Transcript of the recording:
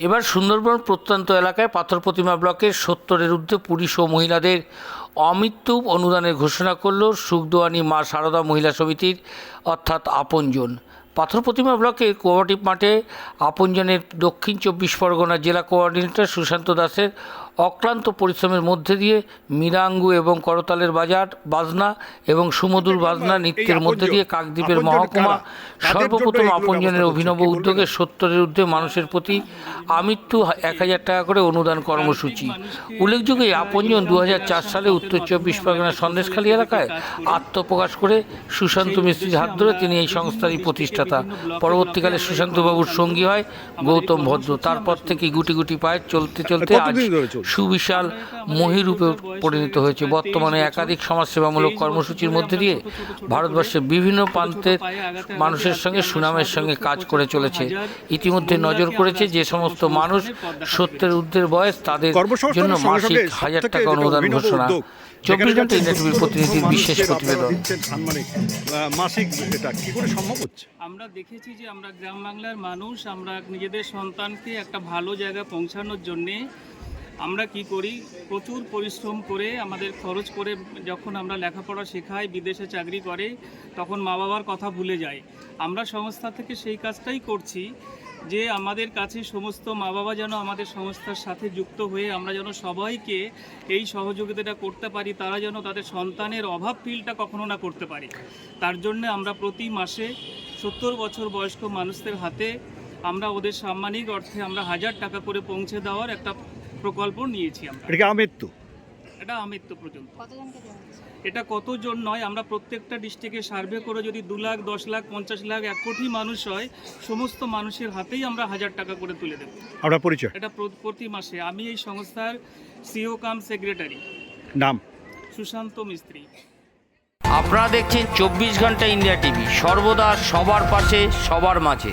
এবার সুন্দরবন প্রত্যন্ত এলাকায় পাথর প্রতিমা ব্লকের সত্তরের ঊর্ধ্বে পুরুষ ও মহিলাদের অমৃত্যু অনুদানের ঘোষণা করল সুখদোয়ানি মা সারদা মহিলা সমিতির, অর্থাৎ আপনজন। পাথর প্রতিমা ব্লকে কোঅপারেটিভ মাঠে আপনজনের দক্ষিণ চব্বিশ পরগনা জেলা কোঅর্ডিনেটর সুশান্ত দাসের অক্লান্ত পরিশ্রমের মধ্যে দিয়ে মিরাঙ্গু এবং করতালের বাজার বাজনা এবং সুমধুর বাজনা নৃত্যের মধ্যে দিয়ে কাকদ্বীপের মহকুমা সর্বপ্রথম আপনজনের অভিনব উদ্যোগে সত্তরের ঊর্ধ্বে মানুষের প্রতি আমৃত্যু এক হাজার টাকা করে অনুদান কর্মসূচি। উল্লেখযোগ্য এই আপনজন দু হাজার চার সালে উত্তর চব্বিশ পরগনার সন্দেশখালী এলাকায় আত্মপ্রকাশ করে সুশান্ত মিস্ত্রির হাত ধরে তিনি এই সংস্থারই প্রতিষ্ঠাতা পরবর্তীকালে সুশান্তবাবুর সঙ্গী হয় গৌতম ভদ্র। তারপর থেকে গুটি গুটি পায়ে চলতে চলতে আজ? সুবিশাল মহিরূপে পরিণত হয়েছে। বর্তমানে একাধিক সমাজসেবামূলক কর্মসূচির মধ্যে দিয়ে ভারতবর্ষের বিভিন্ন প্রান্তের মানুষের সঙ্গে সুনামের সঙ্গে কাজ করে চলেছে। ইতিমধ্যে নজর করেছে যে সমস্ত মানুষ সত্যের ঊর্ধ্বের বয়স তাদের জন্য মাসিক হাজার টাকা অনুদান ঘোষণা। চব্বিশ ঘণ্টা ইন্টারভিউর প্রতিনিধির বিশেষ প্রতিবেদন। মাসিক এটা কি করে সম্ভব হচ্ছে? আমরা দেখেছি যে আমরা গ্রাম বাংলার মানুষ, আমরা নিজেদের সন্তানকে একটা ভালো জায়গা পৌঁছানোর জন্যে আমরা কি করি? প্রচুর পরিশ্রম করে, আমাদের খরচ করে যখন আমরা লেখাপড়া শেখাই, বিদেশে চাকরি করে, তখন মা বাবার কথা ভুলে যায় আমরা সংস্থা থেকে সেই কাজটাই করছি। যে আমাদের কাছে সমস্ত মা বাবা যেন আমাদের সংস্থার সাথে যুক্ত হয়ে আমরা যেন সবাইকে এই সহযোগিতাটা করতে পারি, তারা যেন তাদের সন্তানের অভাব ফিলটা কখনো না করতে পারি। তার জন্য আমরা প্রতি মাসে সত্তর বছর বয়স্ক মানুষদের হাতে আমরা ওদের সাম্মানিক অর্থে আমরা হাজার টাকা করে পৌঁছে দেওয়ার একটা প্রকল্প নিয়েছি আমরা। আমৃত্যু? এটা আমৃত্য পর্যন্ত? এটা কতজন নয় আমরা প্রত্যেকটা ডিস্ট্রিক্টে সার্ভে করে যদি দু লাখ দশ লাখ পঞ্চাশ লাখ এক কোটি মানুষ হয় সমস্ত মানুষের হাতেই আমরা হাজার টাকা করে তুলে দেবো। আপনার পরিচয়? এটা প্রতি মাসে। আমি এই সংস্থার সিও কাম সেক্রেটারি নাম? সুশান্ত মিস্ত্রি। আপনারা দেখছেন চব্বিশ ঘণ্টা ইন্ডিয়া টিভি। সর্বদা সবার পাশে সবার মাঝে।